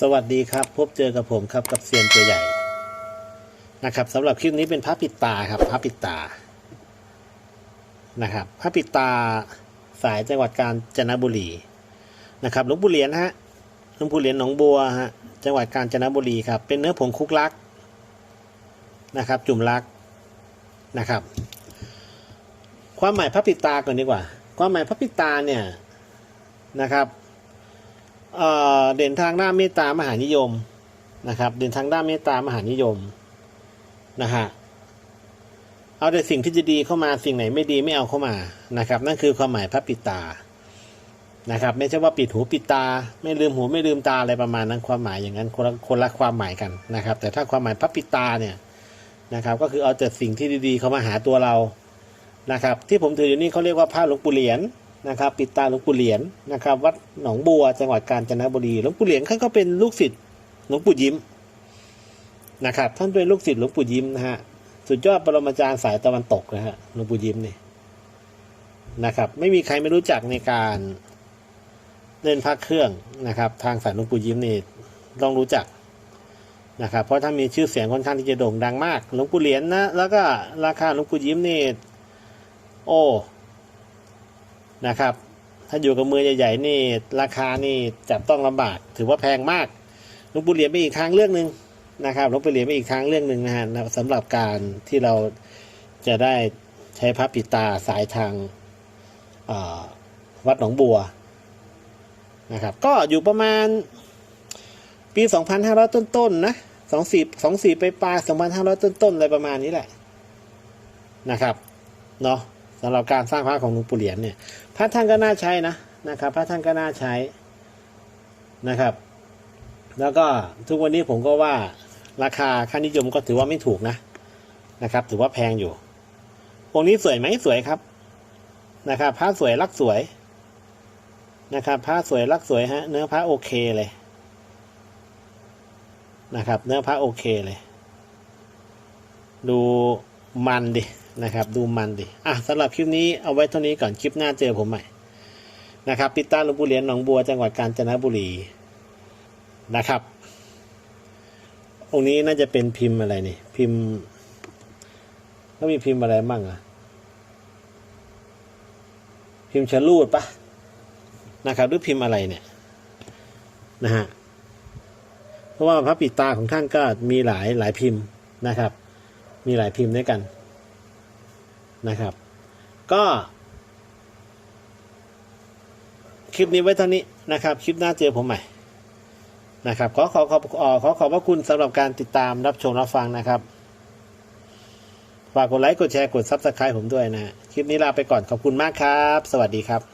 สวัสดีครับ พบเจอกับผมครับกับเซียนตัวใหญ่นะครับสำหรับคลิปนี้เป็นพระปิดตาครับพระปิดตานะครับพระปิดตาสายจังหวัดกาญจนบุรีนะครับหลวงปู่เหรียญฮะหลวงปู่เหรียญหนองบัวฮะจังหวัดกาญจนบุรีครับเป็นเนื้อผงคุกลักนะครับ จุ่มลักนะครับ ความหมายพระปิดตาก่อนดีกว่า ความหมายพระปิดตาเนี่ยนะครับ เด่นทางด้านเมตตามหานิยมนะครับ เด่นทางด้านเมตตามหานิยมนะฮะเอาแต่สิ่งที่จะดีเข้ามาสิ่งไหนไม่ดีไม่เอาเข้ามานะครับ นั่นคือความหมายพระปิตานะครับ ไม่ใช่ว่าปิดหูปิดตา ไม่ลืมหูไม่ลืมตาอะไรประมาณนั้นความหมายอย่างนั้นคนละคนละความหมายกันนะครับ แต่ถ้าความหมายพระปิตาเนี่ยนะครับก็คือเอาแต่สิ่งที่ดีๆเข้ามาหาตัวเรานะครับ ที่ผมถืออยู่นี่เขาเรียกว่าผ้าหลวงปู่เหรียญ นะครับปิดตาหลวงปู่เหรียญนะครับวัดหนองบัวจังหวัดกาญจนบุรีหลวงปู่เหรียญท่านก็เป็นลูกศิษย์หลวงปู่ยิ้มนะครับท่านเป็นลูกศิษย์หลวงปู่ยิ้มนะฮะสุดยอดปรมาจารย์สายตะวันตกนะฮะหลวงปู่ยิ้มนี่นะครับไม่มีใครไม่รู้จักในการเล่นพระเครื่องนะครับ ทางสายหลวงปู่ยิ้มนี่ต้องรู้จักนะครับเพราะท่านมีชื่อเสียงค่อนข้างที่จะโด่งดังมากหลวงปู่เหรียญนะแล้วก็ราคาหลวงปู่ยิ้มนี่โอ้ นะครับ ถ้าอยู่กับมือใหญ่ๆนี่ราคานี่จับต้องลำบาก ถือว่าแพงมากหลวงปู่เหรียญเป็นอีกทางเรื่องหนึ่งนะครับหลวงปู่เหรียญเป็นอีกทางเรื่องหนึ่งนะฮะสำหรับการที่เราจะได้ใช้พระปิตาสายทางวัดหนองบัวนะครับก็อยู่ประมาณปี 2,500 ต้นๆนะ24 24ไปปลาย2,500 ต้นๆอะไรประมาณนี้แหละนะครับเนาะ สำหรับการสร้างพระของหลวงปู่เหรียญเนี่ยพระท่านก็น่าใช้นะนะครับ พระท่านก็น่าใช้นะครับ แล้วก็ทุกวันนี้ผมก็ว่าราคาค่านิยมก็ถือว่าไม่ถูกนะนะครับ ถือว่าแพงอยู่องค์นี้สวยไหมสวยครับนะครับพระสวยรักสวยนะครับพระสวยรักสวยฮะเนื้อพระโอเคเลยนะครับ เนื้อพระโอเคเลย ดูมันดิ นะครับดูมันดิอะสำหรับคลิปนี้เอาไว้เท่านี้ก่อนคลิปหน้าเจอผมใหม่นะครับปิตาหลวงปู่เรียญหนองบัวจังหวัดกาญจนบุรีนะครับ องค์นี้น่าจะเป็นพิมพ์อะไรนี่ พิมพ์ก็มีพิมพ์อะไรบ้างอะพิมพ์ชะลูดปะนะครับหรือพิมพ์อะไรเนี่ยนะฮะเพราะว่าพระปิตาของท่านก็มีหลายหลายพิมพ์นะครับ มีหลายพิมพ์ด้วยกัน นะครับ ก็ คลิปนี้ไว้เท่านี้นะครับ คลิปหน้าเจอผมใหม่นะครับ ขอขอขอบขอขอขอบพระคุณสำหรับการติดตามรับชมรับฟังนะครับ ฝากกดไลค์กดแชร์กดซับสไครต์ผมด้วยนะ คลิปนี้ลาไปก่อนขอบคุณมากครับ สวัสดีครับ